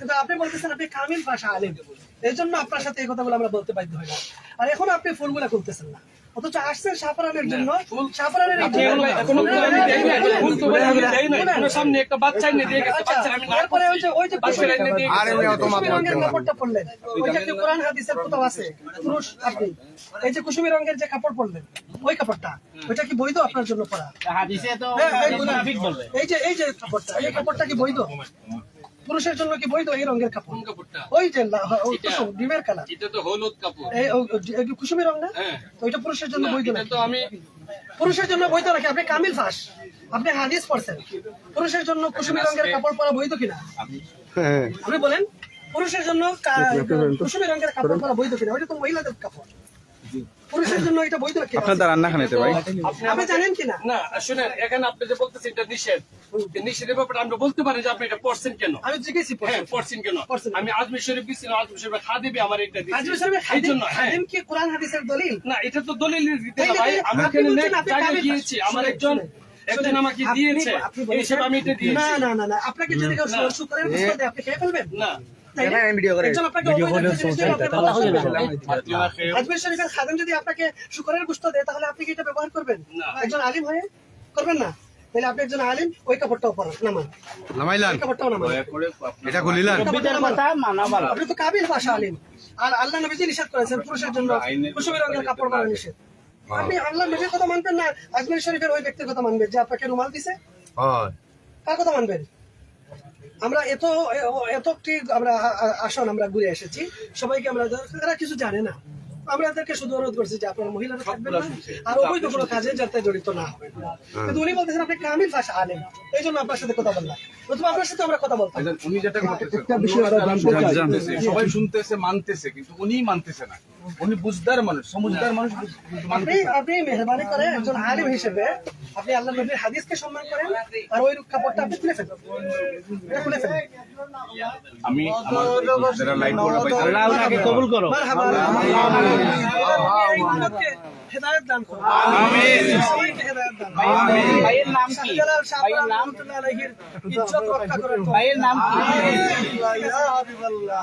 কিন্তু আপনি বলতেছেন আপনি কামিল ভাষা আলেম। এই জন্য আপনার সাথে এই কথাগুলো আমরা বলতে বাধ্য হই না। আর এখন আপনি ফুলগুলা খুলতেছেন না। অথচ আসছেন জন্য। সামনে একটা বাচ্চা এনে দিয়ে গেছে, আচ্ছা, আমি তারপরে ওই যে ওই যে বাচ্চার এনে দিয়ে আরে গেছে। মেয়ে অত রঙের কাপড়টা পরলেন। ওই যে কোরআন হাদিসের কোথাও আছে। পুরুষ আপনি। এই যে কুসুমি রঙের যে কাপড় পরলেন ওই কাপড়টা ওইটা কি বৈধ আপনার জন্য পরা? হাদিসে তো হ্যাঁ, এই যে এই যে কাপড়টা এই কাপড়টা কি বৈধ? পুরুষের জন্য কি বৈধ এই রঙের কাপড়? ওই যে। কুসুম ডিমের কালার। এটা তো হলুদ কাপড়। এই কুসুমি রং না? হ্যাঁ। তো পুরুষের জন্য বৈধ না তো আমি পুরুষের জন্য বৈধ নাকি? আপনি কামিল ফাঁস। আপনি হাদিস পড়ছেন। পুরুষের জন্য কুসুমি রঙের কাপড় পরা বৈধ কিনা? হ্যাঁ। আপনি বলেন পুরুষের জন্য কা- কুসুমি রঙের কাপড় পরা বৈধ কিনা? ওইটা তো মহিলাদের কাপড়। পুরুষের জন্য এটা বৈধ কিনা? আপনার দ্বারা রান্না খানেতে ভাই আপনি জানেন কিনা? না শুনেন এখানে আপনি যে বলতেছেন এটা নিষেধ নিষেধের ব্যাপারে আমরা বলতে পারি যে আপনি এটা পড়ছেন কেন? আমি জিজ্ঞেসি হ্যাঁ পড়ছেন কেন? আমি আজমির শরীফ দিচ্ছিলাম আজমির শরীফ খা আমার এটা হ্যাঁ। খাদিম কি কোরআন হাদিসের দলিল? না এটা তো দলিল দিতে না ভাই আমি এখানে নেক জায়গায় গিয়েছি আমার একজন একজন আমাকে দিয়েছে এই হিসেবে আমি এটা দিয়েছি। না না না না আপনাকে যদি কেউ না। শুকরের আপনি খেয়ে ফেলবেন? না। আজমির শরীফের খাদেম যদি আপনাকে শুকরের গোশত দেয় তাহলে আপনি কি এটা ব্যবহার করবেন? একজন আলিম হয়ে করবেন না? তাহলে আপনি একজন আলিম ওই কাপড়টাও পরান নামান। নামাইলান কাপড়টাও নামান। এটা খুলিলান নবীদের কথা মানা ভালো আপনি তো কাবিল ভাষা আলিম। আর আল্লাহ নবীজি নিষেধ করেছেন পুরুষের জন্য কুসুমি রঙের কাপড় পরা। নিষেধ। আপনি আল্লাহ নবীর কথা মানবেন না? আজমির শরীফের ওই ব্যক্তির কথা মানবেন যে আপনাকে রুমাল দিছে? হয়। কার কথা মানবেন? আমরা এত এতটি আমরা আ- আ- আসন আমরা ঘুরে এসেছি। সবাইকে আমরা তারা কিছু জানে না। আমরা তাদেরকে শুধু অনুরোধ করছি যে আপনারা মহিলারা থাকবেন না আর অবৈধ কোনো কাজে যাতে জড়িত না হবে কিন্তু উনি বলতেছেন আপনি কামিল ভাষা আলেন এই জন্য আপনার সাথে কথা বললাম। প্রথমে আপনার সাথে আমরা কথা বলতাম। উনি যেটা করতেছেন অন্যরা শুনতেছে, সবাই শুনতেছে মানতেছে কিন্তু উনি মানতেছে না। উনি বুঝদার মানুষ সমুজদার মানুষ আপনি আপনি মেহরবানি করে একজন আলিম হিসেবে। আপনি আল্লাহ নবীর হাদিসকে সম্মান করেন আর ওই কাপড়টা আপনি খুলে ফেলেন এটা খুলে ফেলেন আমি আমার যারা লাইভ করা পাইছে। আল্লাহ ওনাকে কবুল করো। হেদায়েত দান করুন সবাইকে হেদায়েত দান করুন। ভাইয়ের নাম কি? ভাইয়ের নাম? আলাইহির ইজ্জত রক্ষা করেন ভাইয়ের নাম কি? ইয়া হাবিবাল্লাহ।